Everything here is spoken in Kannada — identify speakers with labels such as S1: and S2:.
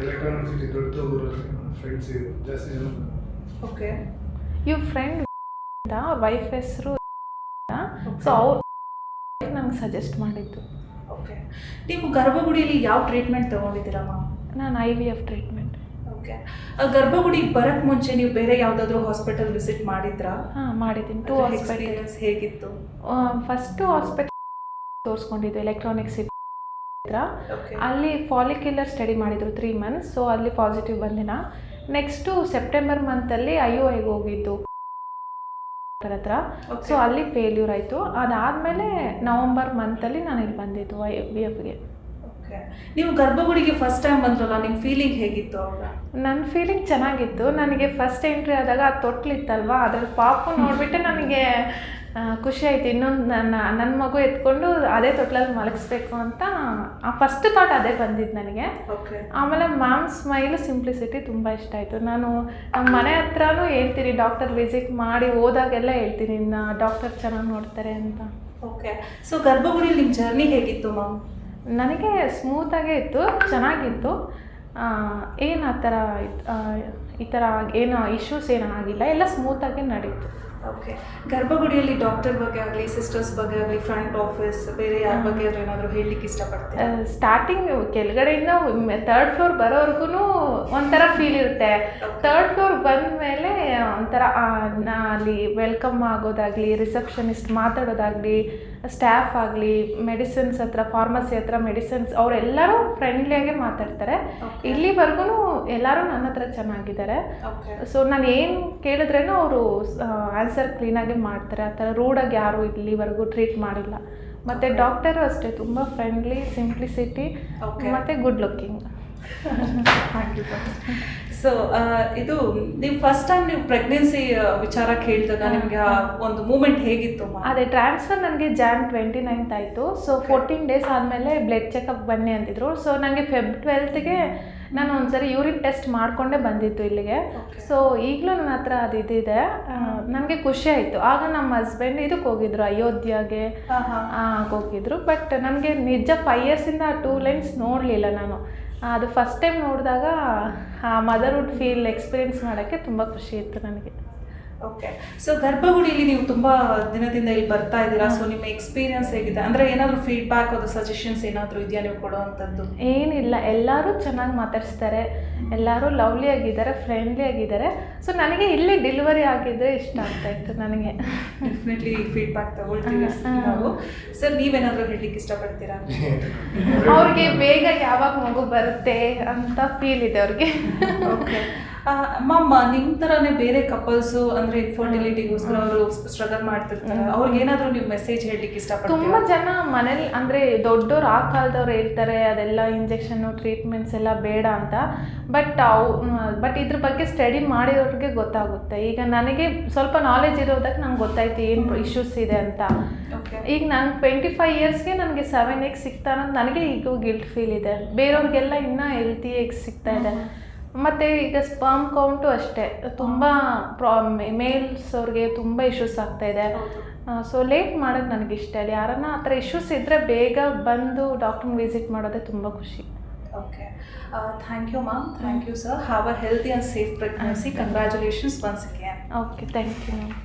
S1: ಎಲೆಕ್ಟ್ರಾನಿಕ್ ಸಿಟಿ ದೊಡ್ಡ ಫ್ರೆಂಡ್ಸ್ ಜಾಸ್ತಿ ಜನ
S2: ಓಕೆ
S3: ಇವ್ ಫ್ರೆಂಡ್ ವೈಫ್ ಹೆಸರು ಸೊ ಅವ್ರು ನಂಗೆ ಸಜೆಸ್ಟ್ ಮಾಡಿದ್ದು.
S2: ಓಕೆ ನೀವು ಗರ್ಭಗುಡಿಯಲ್ಲಿ ಯಾವ ಟ್ರೀಟ್ಮೆಂಟ್ ತೊಗೊಂಡಿದ್ದೀರಾ ಮ್ಯಾಮ್
S3: ನಾನು I V F treatment
S2: okay ಗರ್ಭಗುಡಿಗೆ ಬರಕ್ಕೆ ಮುಂಚೆ ನೀವು ಬೇರೆ ಯಾವುದಾದ್ರೂ ಹಾಸ್ಪಿಟಲ್ ವಿಸಿಟ್ ಮಾಡಿದ್ರಾ?
S3: ಹಾಂ ಮಾಡಿದ್ದೀನಿ. ಟೂ ಹಾಸ್ಪಿಟಲ್
S2: ಎಕ್ಸ್ಪೀರಿಯನ್ಸ್ ಹೇಗಿತ್ತು?
S3: ಫಸ್ಟು ಹಾಸ್ಪಿಟಲ್ ತೋರಿಸ್ಕೊಂಡಿದ್ದು ಎಲೆಕ್ಟ್ರಾನಿಕ್ಸ್ ಹತ್ರ. ಅಲ್ಲಿ ಫಾಲಿಕ್ಯುಲರ್ ಸ್ಟಡಿ ಮಾಡಿದರು ತ್ರೀ ಮಂತ್ಸ್ ಸೊ ಅಲ್ಲಿ ಪಾಸಿಟಿವ್ ಬಂದಿನ. ನೆಕ್ಸ್ಟು ಸೆಪ್ಟೆಂಬರ್ ಮಂತಲ್ಲಿ ಐ ಯು ಐಗೆ ಹೋಗಿದ್ದು. ಹತ್ರ. ಸೊ ಅಲ್ಲಿ ಫೇಲ್ಯೂರ್ ಆಯಿತು. ಅದಾದಮೇಲೆ ನವಂಬರ್ ಮಂತಲ್ಲಿ ನಾನು ಇಲ್ಲಿ ಬಂದಿದ್ದು ಐ ಬಿ ಎಫ್ಗೆ
S2: ನೀವು ಗರ್ಭಗುಡಿಗೆ ಫಸ್ಟ್ ಟೈಮ್ ಬಂದ್ರಲ್ಲ ನಿಮ್ಮ ಫೀಲಿಂಗ್ ಹೇಗಿತ್ತು
S3: ನನ್ನ ಫೀಲಿಂಗ್ ಚೆನ್ನಾಗಿತ್ತು. ನನಗೆ ಫಸ್ಟ್ ಎಂಟ್ರಿ ಆದಾಗ ಆ ತೊಟ್ಲಿತ್ತಲ್ವಾ? ಅದ್ರಲ್ಲಿ ಪಾಪು ನೋಡ್ಬಿಟ್ಟು ನನಗೆ ಖುಷಿ ಆಯ್ತು. ಇನ್ನೊಂದು ನನ್ನ ನನ್ನ ಮಗು ಎತ್ಕೊಂಡು ಅದೇ ತೊಟ್ಲಲ್ಲಿ ಮಲಗಿಸ್ಬೇಕು ಅಂತ ಆ ಫಸ್ಟ್ ಥಾಟ್ ಅದೇ ಬಂದಿದ್ದು ನನಗೆ.
S2: ಓಕೆ
S3: ಆಮೇಲೆ ಮ್ಯಾಮ್ ಸ್ಮೈಲ್ ಸಿಂಪ್ಲಿಸಿಟಿ ತುಂಬ ಇಷ್ಟ ಆಯಿತು. ನಾನು ನಮ್ಮ ಮನೆ ಹತ್ರನೂ ಹೇಳ್ತೀನಿ ಡಾಕ್ಟರ್ ವಿಸಿಟ್ ಮಾಡಿ ಹೋದಾಗೆಲ್ಲ ಹೇಳ್ತೀನಿ ಡಾಕ್ಟರ್ ಚೆನ್ನಾಗಿ ನೋಡ್ತಾರೆ ಅಂತ.
S2: ಓಕೆ ಸೊ ಗರ್ಭಗುಡಿ ನಿಮ್ಮ ಜರ್ನಿ ಹೇಗಿತ್ತು ಮ್ಯಾಮ್
S3: ನನಗೆ ಸ್ಮೂತಾಗೇ ಇತ್ತು ಚೆನ್ನಾಗಿತ್ತು. ಏನು ಆ ಥರ ಈ ಥರ ಏನು ಇಶ್ಯೂಸ್ ಏನೂ ಆಗಿಲ್ಲ ಎಲ್ಲ ಸ್ಮೂತಾಗಿ ನಡೀತು.
S2: ಓಕೆ ಗರ್ಭಗುಡಿಯಲ್ಲಿ ಡಾಕ್ಟರ್ ಬಗ್ಗೆ ಆಗಲಿ ಸಿಸ್ಟರ್ಸ್ ಬಗ್ಗೆ ಆಗಲಿ ಫ್ರಂಟ್ ಆಫೀಸ್ ಬೇರೆ ಯಾರ ಬಗ್ಗೆ ಆದರೂ ಏನಾದರೂ ಹೇಳಲಿಕ್ಕೆ ಇಷ್ಟಪಡ್ತೀರಾ?
S3: ಸ್ಟಾರ್ಟಿಂಗ್ ಕೆಳಗಡೆಯಿಂದ ತರ್ಡ್ ಫ್ಲೋರ್ ಬರೋವರೆಗೂ ಒಂಥರ ಫೀಲ್ ಇರುತ್ತೆ. ತರ್ಡ್ ಫ್ಲೋರ್ ಬಂದಮೇಲೆ ಒಂಥರ ಅಲ್ಲಿ ವೆಲ್ಕಮ್ ಆಗೋದಾಗಲಿ ರಿಸೆಪ್ಷನಿಸ್ಟ್ ಮಾತಾಡೋದಾಗಲಿ ಸ್ಟಾಫ್ ಆಗಲಿ ಮೆಡಿಸಿನ್ಸ್ ಹತ್ರ ಫಾರ್ಮಸಿ ಹತ್ರ ಮೆಡಿಸಿನ್ಸ್ ಅವರೆಲ್ಲರೂ ಫ್ರೆಂಡ್ಲಿಯಾಗೆ ಮಾತಾಡ್ತಾರೆ. ಇಲ್ಲಿವರೆಗೂ ಎಲ್ಲರೂ ನನ್ನ ಹತ್ರ ಚೆನ್ನಾಗಿದ್ದಾರೆ. ಸೊ ನಾನು ಏನು ಕೇಳಿದ್ರೇನು ಅವರು ಆನ್ಸರ್ ಕ್ಲೀನಾಗಿ ಮಾಡ್ತಾರೆ. ಆ ಥರ ರೂಡಾಗಿ ಯಾರೂ ಇಲ್ಲಿವರೆಗೂ ಟ್ರೀಟ್ ಮಾಡಿಲ್ಲ. ಮತ್ತು ಡಾಕ್ಟರು ಅಷ್ಟೇ ತುಂಬ ಫ್ರೆಂಡ್ಲಿ ಸಿಂಪ್ಲಿಸಿಟಿ. ಮತ್ತು ಗುಡ್ ಲುಕ್ಕಿಂಗ್
S2: ಸೊ ಇದು ನೀವು ಫಸ್ಟ್ ಟೈಮ್ ನೀವು ಪ್ರೆಗ್ನೆನ್ಸಿ ವಿಚಾರ ಕೇಳಿದಾಗ ನಿಮಗೆ ಆ ಒಂದು ಮೂಮೆಂಟ್ ಹೇಗಿತ್ತು?
S3: ಅದೇ ಟ್ರಾನ್ಸ್ಫರ್ ನನಗೆ ಜಾನ್ ಟ್ವೆಂಟಿ ನೈನ್ತ್ ಆಯಿತು ಸೊ ಫೋರ್ಟೀನ್ ಡೇಸ್ ಆದಮೇಲೆ ಬ್ಲಡ್ ಚೆಕಪ್ ಬನ್ನಿ ಅಂತಿದ್ರು. ಸೊ ನನಗೆ ಫೆಬ್ ಟ್ವೆಲ್ತ್ಗೆ ನಾನು ಒಂದ್ಸರಿ ಯೂರಿನ್ ಟೆಸ್ಟ್ ಮಾಡಿಕೊಂಡೇ ಬಂದಿತ್ತು ಇಲ್ಲಿಗೆ. ಸೊ ಈಗಲೂ ನನ್ನ ಹತ್ರ ಅದು ಇದಿದೆ. ನನಗೆ ಖುಷಿ ಆಯಿತು. ಆಗ ನಮ್ಮ ಹಸ್ಬೆಂಡ್ ಇದಕ್ಕೆ ಹೋಗಿದ್ರು ಅಯೋಧ್ಯೆಗೆ. ಹೋಗಿದ್ರು. ಬಟ್ ನನಗೆ ನಿಜ ಫೈವ್ ಇಯರ್ಸಿಂದ ಆ ಟೂ ಲೈನ್ಸ್ ನೋಡಲಿಲ್ಲ ನಾನು. ಅದು ಫಸ್ಟ್ ಟೈಮ್ ನೋಡಿದಾಗ ಆ ಮದರ್ಹುಡ್ ಫೀಲ್ ಎಕ್ಸ್ಪೀರಿಯನ್ಸ್ ಮಾಡೋಕ್ಕೆ ತುಂಬ ಖುಷಿ ಇತ್ತು ನನಗೆ.
S2: ಓಕೆ ಸೊ ಗರ್ಭಗುಡಿಯಲ್ಲಿ ನೀವು ತುಂಬ ದಿನದಿಂದ ಇಲ್ಲಿ ಬರ್ತಾ ಇದ್ದೀರಾ? ಸೊ ನಿಮ್ಮ ಎಕ್ಸ್ಪೀರಿಯನ್ಸ್ ಹೇಗಿದೆ? ಅಂದರೆ ಏನಾದರೂ ಫೀಡ್ಬ್ಯಾಕ್ ಅದು ಸಜೆಷನ್ಸ್ ಏನಾದರೂ ಇದೆಯಾ ನೀವು ಕೊಡುವಂಥದ್ದು
S3: ಏನಿಲ್ಲ. ಎಲ್ಲರೂ ಚೆನ್ನಾಗಿ ಮಾತಾಡಿಸ್ತಾರೆ. ಎಲ್ಲರೂ ಲವ್ಲಿ ಆಗಿದ್ದಾರೆ ಫ್ರೆಂಡ್ಲಿ ಆಗಿದ್ದಾರೆ. ಸೊ ನನಗೆ ಇಲ್ಲಿ ಡೆಲಿವರಿ ಆಗಿದ್ರೆ ಇಷ್ಟ ಆಗ್ತಾ ಇತ್ತು ನನಗೆ.
S2: ಡೆಫಿನೆಟ್ಲಿ ಫೀಡ್ಬ್ಯಾಕ್ ತಗೊಳ್ತೀವಿ ನಾವು. ಸರ್ ನೀವೇನಾದರೂ ಹೇಳಲಿಕ್ಕೆ ಇಷ್ಟಪಡ್ತೀರಾ?
S3: ಅವ್ರಿಗೆ ಬೇಗ ಯಾವಾಗ ಮಗು ಬರುತ್ತೆ ಅಂತ ಫೀಲ್ ಇದೆ ಅವ್ರಿಗೆ.
S2: ಓಕೆ ಮ್ಯಾಮ್ ನಿಮ್ಮ ಥರನೇ ಬೇರೆ ಕಪಲ್ಸು ಅಂದ್ರೆ ಇನ್ಫರ್ಟಿಲಿಟಿಗೋಸ್ಕರ ಅವರು ಸ್ಟ್ರಗಲ್ ಮಾಡ್ತಿರ್ತಾರೆ. ಅವ್ರಿಗೆ ಏನಾದರೂ ನೀವು ಮೆಸೇಜ್ ಹೇಳಲಿಕ್ಕೆ
S3: ತುಂಬ
S2: ಇಷ್ಟಪಡ್ತೀರಾ
S3: ಜನ ಮನೇಲಿ ಅಂದರೆ ದೊಡ್ಡವ್ರು ಆ ಕಾಲದವ್ರು ಹೇಳ್ತಾರೆ ಅದೆಲ್ಲ ಇಂಜೆಕ್ಷನ್ನು ಟ್ರೀಟ್ಮೆಂಟ್ಸ್ ಎಲ್ಲ ಬೇಡ ಅಂತ. ಬಟ್ ಅವು ಬಟ್ ಇದ್ರ ಬಗ್ಗೆ ಸ್ಟಡಿ ಮಾಡಿರೋರಿಗೆ ಗೊತ್ತಾಗುತ್ತೆ. ಈಗ ನನಗೆ ಸ್ವಲ್ಪ ನಾಲೆಜ್ ಇರೋದಕ್ಕೆ ನಂಗೆ ಗೊತ್ತಾಯ್ತು ಏನು ಇಶ್ಯೂಸ್ ಇದೆ ಅಂತ. ಈಗ ನಾನು ಟ್ವೆಂಟಿ ಫೈವ್ ಇಯರ್ಸ್ಗೆ ನನಗೆ ಸೆವೆನ್ ಎಕ್ಸ್ ಸಿಗ್ತಾ ಅನ್ನೋದು ನನಗೆ ಈಗ ಗಿಲ್ಟ್ ಫೀಲ್ ಇದೆ. ಬೇರೆಯವ್ರಿಗೆಲ್ಲ ಇನ್ನೂ ಹೆಲ್ತಿ ಏಕ್ ಸಿಗ್ತಾ ಇದೆ. ಮತ್ತು ಈಗ ಸ್ಪರ್ಮ್ ಕೌಂಟು ಅಷ್ಟೇ. ತುಂಬ ಪ್ರಾ ಮೇಲ್ಸ್ ಅವ್ರಿಗೆ ತುಂಬ ಇಶ್ಯೂಸ್ ಆಗ್ತಾ ಇದೆ. ಸೊ ಲೇಟ್ ಮಾಡೋದು ನನಗೆ ಇಷ್ಟ ಇಲ್ಲ. ಯಾರನ್ನ ಆ ಥರ ಇಶ್ಯೂಸ್ ಇದ್ದರೆ ಬೇಗ ಬಂದು ಡಾಕ್ಟ್ರನ್ನ ವಿಸಿಟ್ ಮಾಡೋದೇ ತುಂಬ ಖುಷಿ.
S2: Okay thank you ma'am thank you sir have a healthy and safe pregnancy congratulations once again
S3: okay thank you ma'am